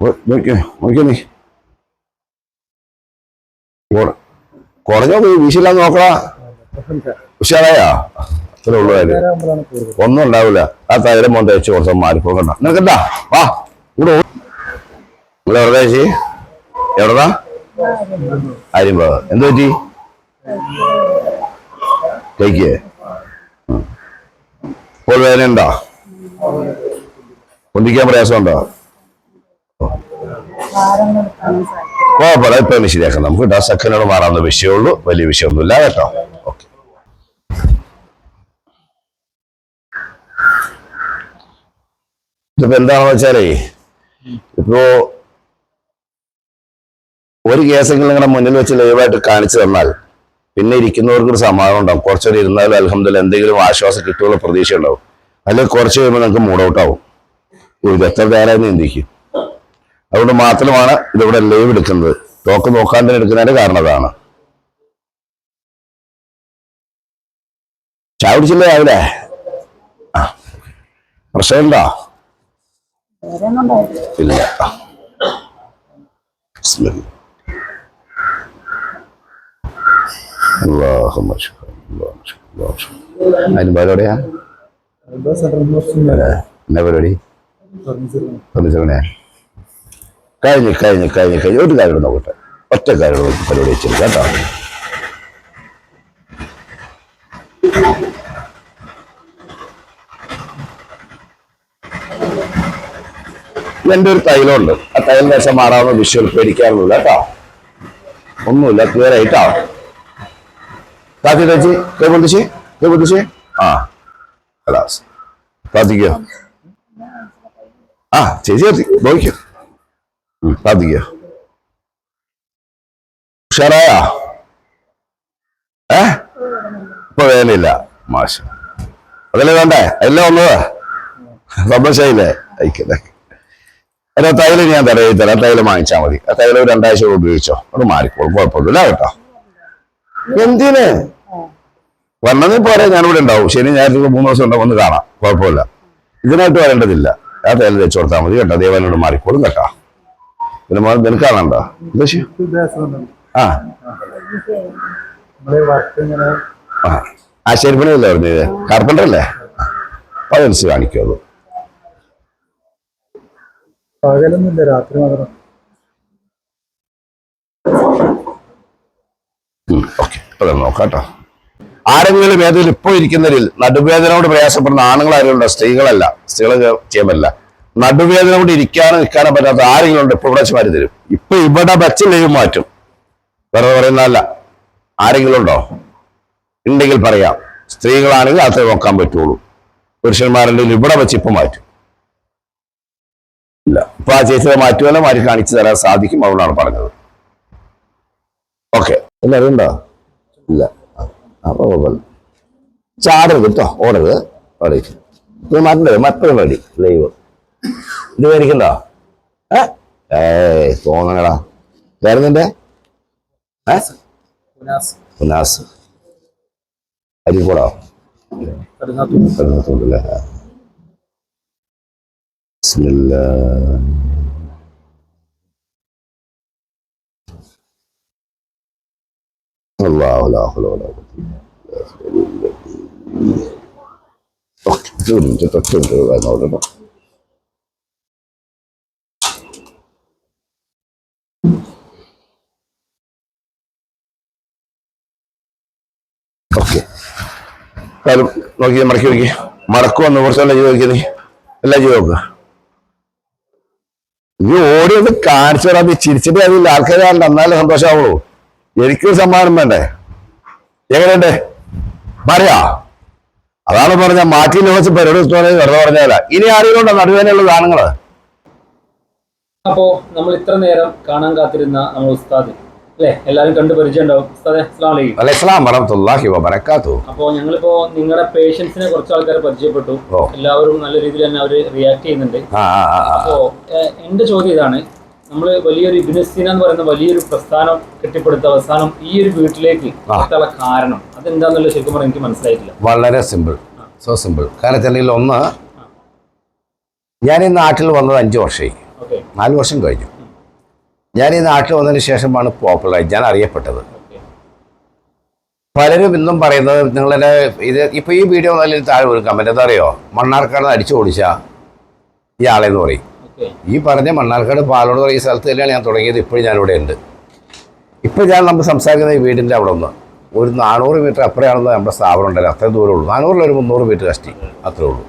നോക്കിയോ കുറഞ്ഞോ വീശില്ല നോക്കടാ. ഉഷാറായാ? അത്രേ ഉള്ളു ഒന്നും ഉണ്ടാവില്ല. ആ തൈരം മോൻ തേച്ച് കുറച്ച് മാറിപ്പോകണ്ട. നിനക്കെന്താ വാ ഇവിടെ ഇവിടെ എവിടെ ചേച്ചി? എവിടെതാ ആര്യമ്പാവ് എന്ത് പറ്റി? കഴിക്കേ ഇപ്പോൾ വേദന ഉണ്ടോ പൊന്തിക്കാൻ പ്രയാസമുണ്ടോ? കുഴപ്പമില്ല ഇപ്പൊ ശരിയാക്കാം. നമുക്ക് കേട്ടോ സെക്കൻഡോട് മാറാവുന്ന വിഷയമുള്ളൂ. വലിയ വിഷയമൊന്നുമില്ല കേട്ടോ. ഓക്കെ. ഇതിപ്പോ എന്താണെന്ന് വെച്ചാലേ ഇപ്പോ ഒരു കേസെങ്കിലും നിങ്ങളുടെ മുന്നിൽ വെച്ച് ലൈവായിട്ട് കാണിച്ചു തന്നാൽ പിന്നെ ഇരിക്കുന്നവർക്ക് ഒരു സമാധാനം ഉണ്ടാവും. കുറച്ചൊരു ഇരുന്നാലും അലഹമ്മദില്ല എന്തെങ്കിലും ആശ്വാസം കിട്ടുമെന്ന പ്രതീക്ഷ ഉണ്ടാവും അല്ലെങ്കിൽ കുറച്ച് കഴിയുമ്പോൾ നിങ്ങൾക്ക് മൂഡ് ഔട്ട് ആവും ഇത് എത്ര പേരായിരുന്നു നീന്തിക്കും അതുകൊണ്ട് മാത്രമാണ് ഇതിവിടെ ലൈവ് എടുക്കുന്നത്. ടോക്ക് നോക്കാണ്ട് എടുക്കുന്നതിന്റെ കാരണം അതാണ്. ചായ കുടിച്ചില്ലേ രാവിലെ? ആ. പ്രശ്നമുണ്ടോ? ഇല്ല. അതിന് പരിപാടിയാ എന്നാ പരിപാടി? ഫർണിച്ചറിനെ കഴിഞ്ഞ് കഴിഞ്ഞ് കഴിഞ്ഞ് കഴിഞ്ഞ്. ഒരു കാര്യം കൂടെ നോക്കട്ടെ. ഒറ്റ കാര്യം നോക്കി പരിപാടി വെച്ചിരിക്കുക കേട്ടോ. എന്റെ ഒരു തൈലമുണ്ട്. ആ തൈലം വേഷം മാറാവുന്ന വിഷ്വൽ പേടിക്കാനൊന്നുമില്ല കേട്ടോ. ഒന്നുമില്ല ക്ലിയർ ആയിട്ടോ. താത്തി തേച്ചി കൈ പൊന്തിച്ച് ആ കലാസ് താത്തിക്കോ ആ ചേച്ചി നോക്കിയോ പ്രാർത്ഥിക്കോ ഉഷാറായ? ഏ? ഇപ്പൊ വേലയില്ല. മാഷ. അതല്ലേ വേണ്ടേ? എല്ലാം ഒന്നത് സന്തോഷമായില്ലേ അയക്കല്ലേ അല്ല തൈൽ ഞാൻ തരവി തരാം. തൈൽ വാങ്ങിച്ചാൽ മതി. ആ തൈൽ ഒരു രണ്ടാഴ്ച ഉപയോഗിച്ചോ. അത് മാറിക്കോളും. കുഴപ്പമൊന്നുമില്ല. കേട്ടോ എന്തിന്? വന്നതിൽ പോരെ. ഞാനിവിടെ ഉണ്ടാവും. ശനി ഞായറാഴ്ച മൂന്ന് ദിവസം ഉണ്ടാവും ഒന്ന് കാണാം. കുഴപ്പമില്ല. ഇതിനായിട്ട് വരേണ്ടതില്ല. ആ തേല തേച്ച് കൊടുത്താൽ മതി കേട്ടോ. ദേവാനോട് മാറിക്കോളും കേട്ടോ. പിന്നെ മോൻ നിനക്കാണോ? ആ. ആ. പറഞ്ഞത്? കാർപ്പന്റർ അല്ലേ പതിനഞ്ച് കാണിക്കുള്ളൂ. പകലൊന്നുമില്ല രാത്രി മാത്രം. ഓക്കെ. ഇപ്പൊ നോക്കാം കേട്ടോ. ആരെങ്കിലും ഏതെങ്കിലും ഇപ്പോൾ ഇരിക്കുന്നതിൽ നടുവേദനയോട് പ്രയാസപ്പെടുന്ന ആണുങ്ങൾ ആരും ഉണ്ടോ? സ്ത്രീകളല്ല. സ്ത്രീകൾ ചെയ്യാൻ പറ്റില്ല നടുവേദന കൊണ്ട് ഇരിക്കാനോ നിൽക്കാനോ പറ്റാത്ത ആരെങ്കിലും ഉണ്ട് ഇപ്പൊ ഇവിടെ വെച്ച് മാറ്റി തരും. ഇപ്പൊ ഇവിടെ വെച്ച് ലൈവ് മാറ്റും. വേറെ പറയുന്നതല്ല. ആരെങ്കിലും ഉണ്ടോ ഉണ്ടെങ്കിൽ പറയാം. സ്ത്രീകളാണെങ്കിൽ അത്ര നോക്കാൻ പറ്റുള്ളൂ. പുരുഷന്മാരുണ്ടെങ്കിൽ ഇവിടെ വെച്ച് ഇപ്പൊ മാറ്റും. ഇല്ല. ഇപ്പൊ ആ ചേച്ചിയെ മാറ്റുമല്ലോ മാറ്റി കാണിച്ചു തരാൻ സാധിക്കും അവളാണ് പറഞ്ഞത്. ഓക്കെ. എല്ലാവരും ഉണ്ടോ ഇല്ല. അപ്പൊ ചാടരുത് കേട്ടോ. ഓടരുത്. ഓടിക്ക് ഇത് മാറ്റണ്ടേ? മറ്റൊരു റെഡി ലൈവ്. ഇത് മേടിക്കണ്ടോ ഏ ഏയ് തോന്നണടാ വേറെ ഏ ഉനാസ് അരിക്കൂടോ കരുന്നത്തുണ്ടല്ലേ ബിസ്മില്ലാ الله لا حول ولا قوة إلا بالله കാലം നോക്കി മടക്കി നോക്കി. മടക്ക് കുറച്ച് എല്ലാം ചെയ്ത് നോക്കി നീ എല്ലാം ചെയ്ത് നോക്കുക. ഈ ഓടി ഒന്ന് കാണിച്ചു തരാം. ചിരിച്ചിട്ട് അതിൽ ആൾക്കാരെ എന്നാലേ സന്തോഷമാവുള്ളൂ എനിക്കൊരു സമ്മാനം വേണ്ടേ? എങ്ങനെയുണ്ട്? പറയാ. അതാണ് പറഞ്ഞ മാറ്റി വെച്ച് പരിപാടി വെറുതെ പറഞ്ഞാല ഇനി ആരെങ്കിലും നടുവേനുള്ള സാധനങ്ങൾ? അപ്പോ നമ്മൾ ഇത്ര നേരം കാണാൻ കാത്തിരുന്ന നമ്മൾ ഉസ്താദ് അല്ലെ? എല്ലാവരും കണ്ട് പരിചയം ഉണ്ടാവും അലൈസ്ലാം വറഹ്മത്തുള്ളാഹി വബറകാത്തു അപ്പോൾ ഞങ്ങളിപ്പോ നിങ്ങളുടെ പേഷ്യൻസിനെ കുറച്ച് ആൾക്കാർ പരിചയപ്പെട്ടു. എല്ലാവരും നല്ല രീതിയിൽ തന്നെ അവർ റിയാക്ട് ചെയ്യുന്നുണ്ട്. അപ്പോ എന്റെ ചോദ്യം ഇതാണ്. നമ്മൾ വലിയൊരു ഇബിനസ്തീന എന്ന് പറയുന്ന വലിയൊരു പ്രസ്ഥാനം കെട്ടിപ്പടുത്ത അവസാനം ഈ ഒരു വീട്ടിലേക്ക്. എത്താനുള്ള കാരണം അതെന്താന്നുള്ള ശരിക്കും പറഞ്ഞാൽ എനിക്ക് മനസ്സിലായിട്ടില്ല. വളരെ സിമ്പിൾ സോ സിമ്പിൾ കാരണം ഒന്ന് ഞാൻ ഈ നാട്ടിൽ വന്നത് അഞ്ച് വർഷമായി. നാല് വർഷം കഴിഞ്ഞു. ഞാൻ ഈ നാട്ടിൽ വന്നതിന് ശേഷമാണ് പോപ്പുലറായി. ഞാൻ അറിയപ്പെട്ടത്. പലരും ഇന്നും പറയുന്നത് നിങ്ങളുടെ ഇത് ഇപ്പോൾ ഈ വീഡിയോ നല്ല താഴെ ഒരു കമന്റ് എന്താ അറിയോ? മണ്ണാർക്കാട് അടിച്ചു ഓടിച്ച ഇയാളെന്ന് പറയും. ഈ പറഞ്ഞ മണ്ണാർക്കാട് പാലോട് പറയുന്ന സ്ഥലത്ത് തന്നെയാണ് ഞാൻ തുടങ്ങിയത്. ഇപ്പോഴും ഞാനിവിടെ ഉണ്ട്. ഇപ്പോൾ ഞാൻ നമ്മൾ സംസാരിക്കുന്ന ഈ വീടിന്റെ അവിടെ ഒന്ന് ഒരു നാനൂറ് മീറ്റർ അപ്പുറയാണെന്ന് നമ്മുടെ സ്ഥാപനം ഉണ്ടല്ലോ. അത്രയും ദൂരമുള്ളൂ. നാനൂറിലൊരു മുന്നൂറ് മീറ്റർ കഷ്ടി. അത്രേ ഉള്ളൂ.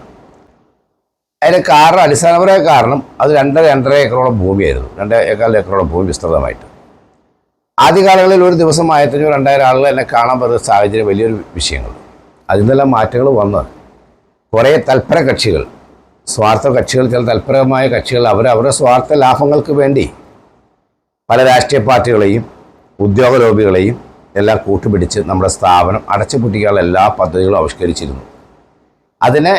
അതിന് കാരണം അടിസ്ഥാനപരമായ കാരണം അത് രണ്ടര രണ്ടര ഏക്കറോളം ഭൂമിയായിരുന്നു. രണ്ട് ഏക്കാൽ ഏക്കറോളം ഭൂമി വിസ്തൃതമായിട്ട്. ആദ്യകാലങ്ങളിൽ ഒരു ദിവസം ആയിരത്തഞ്ഞൂറ് രണ്ടായിരം ആളുകൾ എന്നെ കാണാൻ പറ്റുന്ന സാഹചര്യം വലിയൊരു വിഷയങ്ങൾ. അതിൽ നിന്നെല്ലാം മാറ്റങ്ങൾ വന്ന് കുറേ തൽപര കക്ഷികൾ സ്വാർത്ഥ കക്ഷികൾ ചില തൽപരമായ കക്ഷികൾ അവർ അവരുടെ സ്വാർത്ഥ ലാഭങ്ങൾക്ക് വേണ്ടി പല രാഷ്ട്രീയ പാർട്ടികളെയും ഉദ്യോഗ ലോബികളെയും എല്ലാം കൂട്ടുപിടിച്ച് നമ്മുടെ സ്ഥാപനം അടച്ചുപൂട്ടിക്കാനുള്ള എല്ലാ പദ്ധതികളും ആവിഷ്കരിച്ചിരുന്നു. അതിനെ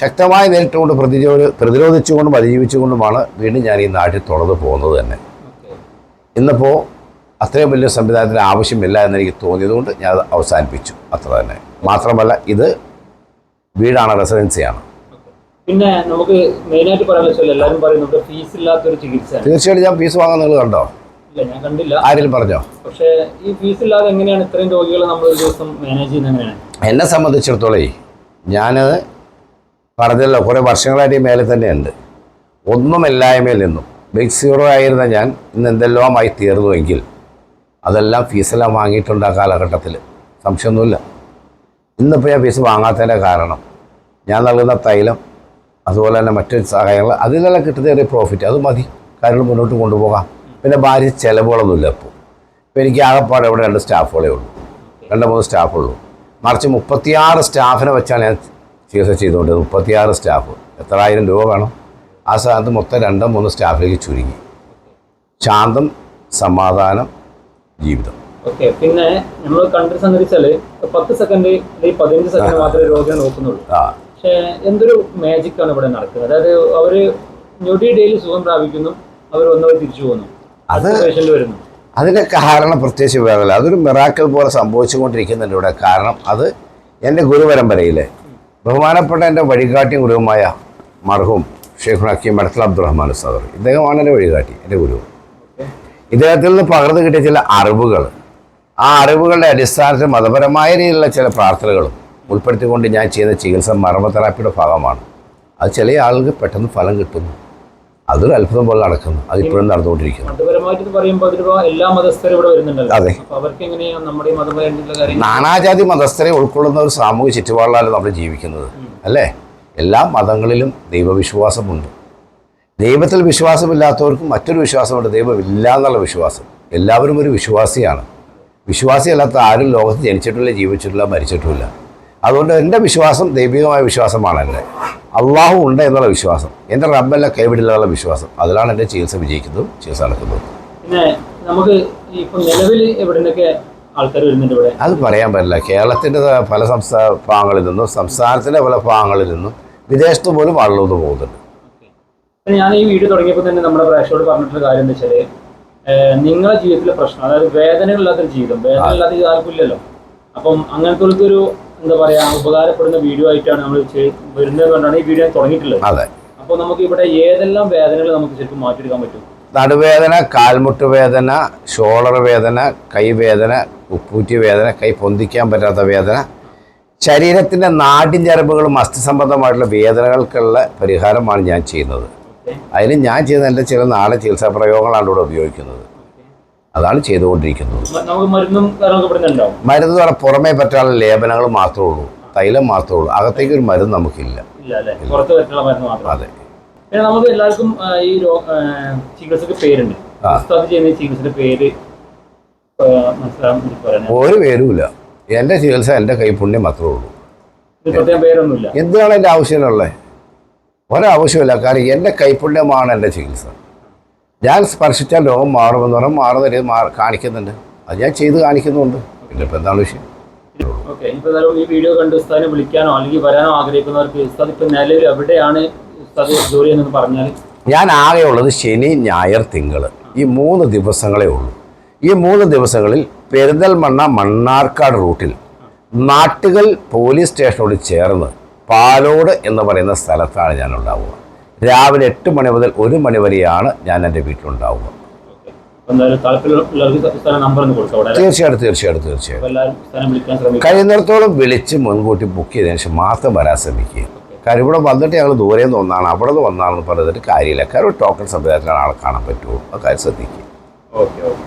ശക്തമായി നേരിട്ടുകൊണ്ട് പ്രതിരോധ പ്രതിരോധിച്ചുകൊണ്ടും അതിജീവിച്ചുകൊണ്ടുമാണ് വീണ്ടും ഞാൻ ഈ നാട്ടിൽ തുറന്നു പോകുന്നത് തന്നെ. ഇന്നിപ്പോൾ അത്രയും വലിയ സംവിധാനത്തിന് ആവശ്യമില്ല എന്നെനിക്ക് തോന്നിയതുകൊണ്ട് ഞാൻ അത് അവസാനിപ്പിച്ചു. അത്ര തന്നെ. മാത്രമല്ല ഇത് വീടാണ് റെസിഡൻസിയാണ് പിന്നെ നമുക്ക് മെയിനായിട്ട് പറയാനുള്ള എല്ലാവരും പറയുന്നത് ഫീസ് ഇല്ലാത്തൊരു ചികിത്സ തീർച്ചയായിട്ടും ഞാൻ ഫീസ് വാങ്ങാൻ നിങ്ങൾ കണ്ടോ? ഇല്ല ഞാൻ കണ്ടില്ല. ആരെങ്കിലും പറഞ്ഞോ? പക്ഷേ ഈ ഫീസ് ഇല്ലാതെ എങ്ങനെയാണ് ഇത്രയും രോഗികളെ നമ്മൾ ഒരു ദിവസം മാനേജ് ചെയ്യുന്നത് എങ്ങനെയാണ്? എന്നെ സംബന്ധിച്ചിടത്തോളം ഞാൻ പറഞ്ഞല്ലോ കുറേ വർഷങ്ങളായിട്ട് ഈ മേലെ തന്നെയുണ്ട്. ഒന്നുമില്ലായ്മയിൽ നിന്നും. ബിഗ് സീറോ ആയിരുന്ന ഞാൻ ഇന്ന് എന്തെല്ലാമായി തീർന്നുവെങ്കിൽ അതെല്ലാം ഫീസെല്ലാം വാങ്ങിയിട്ടുണ്ട് ആ കാലഘട്ടത്തിൽ. സംശയമൊന്നുമില്ല. ഇന്നിപ്പോൾ ഞാൻ ഫീസ് വാങ്ങാത്തതിന്റെ കാരണം ഞാൻ നൽകുന്ന തൈലം അതുപോലെ തന്നെ മറ്റു സഹായങ്ങൾ അതിലെല്ലാം കിട്ടുന്ന ഒരു പ്രോഫിറ്റ് അത് മതി. കാര്യങ്ങൾ മുന്നോട്ട് കൊണ്ടുപോകാം. പിന്നെ ഭാര്യ ചിലവുകളൊന്നുമില്ല ഇപ്പോൾ ഇപ്പോൾ എനിക്ക് ആകെപ്പാടെ ഇവിടെ രണ്ട് സ്റ്റാഫുകളേ ഉള്ളൂ. രണ്ട് മൂന്ന് സ്റ്റാഫുള്ളൂ. മറിച്ച് മുപ്പത്തിയാറ് സ്റ്റാഫിനെ വെച്ചാണ് ഞാൻ ചികിത്സ ചെയ്തുകൊണ്ട് മുപ്പത്തിയാറ് സ്റ്റാഫ്. എത്ര ആയിരം രൂപ വേണം. ആ സ്ഥാനത്ത് മൊത്തം രണ്ടോ മൂന്നോ സ്റ്റാഫിലേക്ക് ചുരുങ്ങി. ശാന്തം സമാധാനം ജീവിതം. ഓക്കെ പിന്നെ നമ്മൾ കണ്ടൊരു സംഗതി വെച്ചാൽ പത്ത് സെക്കൻഡ് അല്ലെങ്കിൽ പതിനഞ്ച് സെക്കൻഡ് മാത്രമേ രോഗിയെ നോക്കുന്നുള്ളൂ. ആ. പക്ഷേ എന്തൊരു മാജിക് ആണ് ഇവിടെ നടക്കുന്നത്. അതായത് അവർ ഞൊടിയിടയിൽ സുഖം പ്രാപിക്കുന്നു അവർ ഒന്നവർ തിരിച്ചു പോകുന്നു അത് പേഷ്യന്റ് വരുന്നു. അതിന്റെ കാരണം പ്രത്യേകിച്ച് വേറല്ല അതൊരു മിറാക്കൽ പോലെ സംഭവിച്ചുകൊണ്ടിരിക്കുന്നുണ്ട് ഇവിടെ. കാരണം അത് എന്റെ ഗുരുപരമ്പരയിലെ ബഹുമാനപ്പെട്ട എന്റെ വഴികാട്ടി ഗുരുവുമായ മർഹൂം ഷെയ്ഖ് ഹക്കീം മടത്തൽ അബ്ദുറഹ്മാൻ സദർ ഇദ്ദേഹമാണ് എന്റെ വഴികാട്ടി എന്റെ ഗുരു. ഇദ്ദേഹത്തിൽ നിന്ന് പകർന്നു കിട്ടിയ ചില അറിവുകൾ. ആ അറിവുകളുടെ അടിസ്ഥാനത്തിൽ മതപരമായ രീതിയിലുള്ള ചില പ്രാർത്ഥനകളും ഉൾപ്പെടുത്തിക്കൊണ്ട് ഞാൻ ചെയ്യുന്ന ചികിത്സ മർമ്മ തെറാപ്പിയുടെ ഭാഗമാണ്. അത് ചില ആളുകൾക്ക് പെട്ടെന്ന് ഫലം കിട്ടുന്നു. അതൊരു അത്ഭുതം പോലെ നടക്കുന്നു. നടന്നുകൊണ്ടിരിക്കുന്നു. അതെ. ഈ മതപരമായിട്ടുള്ള നാനാജാതി മതസ്ഥരെ ഉൾക്കൊള്ളുന്ന ഒരു സാമൂഹിക ചുറ്റുപാടിലാണ് നമ്മൾ ജീവിക്കുന്നത്. അല്ലേ? എല്ലാ മതങ്ങളിലും ദൈവവിശ്വാസമുണ്ട്. ദൈവത്തിൽ വിശ്വാസമില്ലാത്തവർക്കും മറ്റൊരു വിശ്വാസമുണ്ട്. ദൈവമില്ല എന്നുള്ള വിശ്വാസം. എല്ലാവരും ഒരു വിശ്വാസിയാണ്. വിശ്വാസിയല്ലാത്ത ആരും ലോകത്ത് ജനിച്ചിട്ടില്ല ജീവിച്ചിട്ടില്ല മരിച്ചിട്ടുമില്ല അതുകൊണ്ട് എന്റെ വിശ്വാസം ദൈവികമായ വിശ്വാസമാണ് എന്റെ അള്ളാഹു ഉണ്ട് എന്നുള്ള വിശ്വാസം. എന്റെ റബ്ബല്ല കൈവിടില്ല എന്നുള്ള വിശ്വാസം. അതിലാണ് എന്റെ ചികിത്സ വിജയിക്കുന്നതും ചികിത്സ നടക്കുന്നതും. പിന്നെ നമുക്ക് നിലവിൽ ആൾക്കാർ വരുന്നുണ്ട് ഇവിടെ? അത് പറയാൻ പറ്റില്ല. കേരളത്തിന്റെ പല സംസ്ഥാന ഭാഗങ്ങളിൽ നിന്നും സംസ്ഥാനത്തിന്റെ പല ഭാഗങ്ങളിൽ നിന്നും വിദേശത്ത് പോലും ആളുകൾ ഒന്ന് പോകുന്നുണ്ട്. ഞാൻ ഈ വീഡിയോ തുടങ്ങിയപ്പോൾ തന്നെ നമ്മുടെ പ്രേക്ഷകരോട് പറഞ്ഞിട്ടുള്ള കാര്യം എന്താ വെച്ചാൽ ഏഹ് നിങ്ങളുടെ ജീവിതത്തിലെ പ്രശ്നം അതായത് വേദനകളില്ലാത്തൊരു ജീവിതം. വേദന ഇല്ലാത്ത ഇത് ആർക്കും ഇല്ലല്ലോ. അപ്പം അങ്ങനത്തെ ഒരു എന്താ പറയാ ഉപകാരപ്പെടുന്ന വീഡിയോ ആയിട്ടാണ് നമ്മൾ വരുന്നത് കൊണ്ടാണ് ഈ വീഡിയോ തുടങ്ങിയിട്ടുള്ളത്. അതെ. അപ്പോൾ നമുക്ക് ഇവിടെ ഏതെല്ലാം വേദനകൾ നമുക്ക് ശരിക്കും മാറ്റിയെടുക്കാൻ പറ്റും? നടുവേദന കാൽമുട്ട് വേദന ഷോളർ വേദന കൈവേദന ഉപ്പൂറ്റി വേദന കൈ പൊന്തിക്കാൻ പറ്റാത്ത വേദന. ശരീരത്തിന്റെ നാടിൻ ചരമ്പുകളും അസ്ഥി സംബന്ധമായിട്ടുള്ള വേദനകൾക്കുള്ള പരിഹാരമാണ് ഞാൻ ചെയ്യുന്നത്. അതിന് ഞാൻ ചെയ്യുന്ന എന്റെ ചില നാളെ ചികിത്സാ പ്രയോഗങ്ങളാണ് ഇവിടെ ഉപയോഗിക്കുന്നത്. അതാണ് ചെയ്തുകൊണ്ടിരിക്കുന്നത്. മരുന്നും പറഞ്ഞാൽ പുറമേ പറ്റാനുള്ള ലേപനങ്ങൾ മാത്രമേ ഉള്ളൂ. തൈലം മാത്രമേ ഉള്ളൂ. അകത്തേക്ക് ഒരു മരുന്ന് നമുക്കില്ല. അതെ. നമുക്ക് എല്ലാവർക്കും ഈ ചികിത്സക്ക് പേരുണ്ട്. ചികിത്സയുടെ പേര് ഒരു പേരുമില്ല. എന്റെ ചികിത്സ എന്റെ കൈപുണ്യം മാത്രമേ ഉള്ളൂ. എന്തിനാണ് എന്റെ ആവശ്യമുള്ളത്? ഒരാവശ്യമില്ല കാരണം എന്റെ കൈപ്പുണ്യമാണ് എന്റെ ചികിത്സ. ഞാൻ സ്പർശിച്ചാൽ രോഗം മാറുമെന്ന് പറഞ്ഞാൽ മാറുന്ന രീതി മാ കാണിക്കുന്നുണ്ട്. അത് ഞാൻ ചെയ്ത് കാണിക്കുന്നുണ്ട്. പിന്നെ ഇപ്പം എന്താണ് വിഷയം? ഓക്കെ ഇപ്പൊ ഏതായാലും ഈ വീഡിയോ കണ്ട് ഉസ്താദിനെ വിളിക്കാനോ അല്ലെങ്കിൽ വരാനോ ആഗ്രഹിക്കുന്നവർക്ക് ഉസ്താദ് ഇപ്പൊ നിലവിൽ എവിടെയാണ് ഉസ്താദ് ജോലി എന്ന് പറഞ്ഞാൽ ഞാൻ ആകെയുള്ളത് ശനി ഞായർ തിങ്കൾ ഈ മൂന്ന് ദിവസങ്ങളേ ഉള്ളൂ. ഈ മൂന്ന് ദിവസങ്ങളിൽ പെരിന്തൽമണ്ണ മണ്ണാർക്കാട് റൂട്ടിൽ നാട്ടുകൽ പോലീസ് സ്റ്റേഷനോട് ചേർന്ന് പാലോട് എന്ന് പറയുന്ന സ്ഥലത്താണ് ഞാൻ ഉണ്ടാവുക. രാവിലെ എട്ട് മണി മുതൽ ഒരു മണി വരെയാണ് ഞാൻ എന്റെ വീട്ടിലുണ്ടാവുക. തീർച്ചയായിട്ടും തീർച്ചയായിട്ടും തീർച്ചയായിട്ടും. കഴിയുന്നിടത്തോളം വിളിച്ച് മുൻകൂട്ടി ബുക്ക് ചെയ്തതിന് ശേഷം മാത്രം വരാൻ ശ്രമിക്കുക. കാര്യം ഇവിടെ വന്നിട്ട് ഞങ്ങൾ ദൂരെ നിന്ന് ഒന്നാണ് അവിടെ നിന്ന് വന്നാണെന്ന് പറഞ്ഞിട്ട് കാര്യമില്ല. കാരണം ടോക്കൺ സംവിധാനത്തിലാണ് ആളെ കാണാൻ പറ്റുമോ ആ കാര്യം ശ്രദ്ധിക്കുക. Okay okay.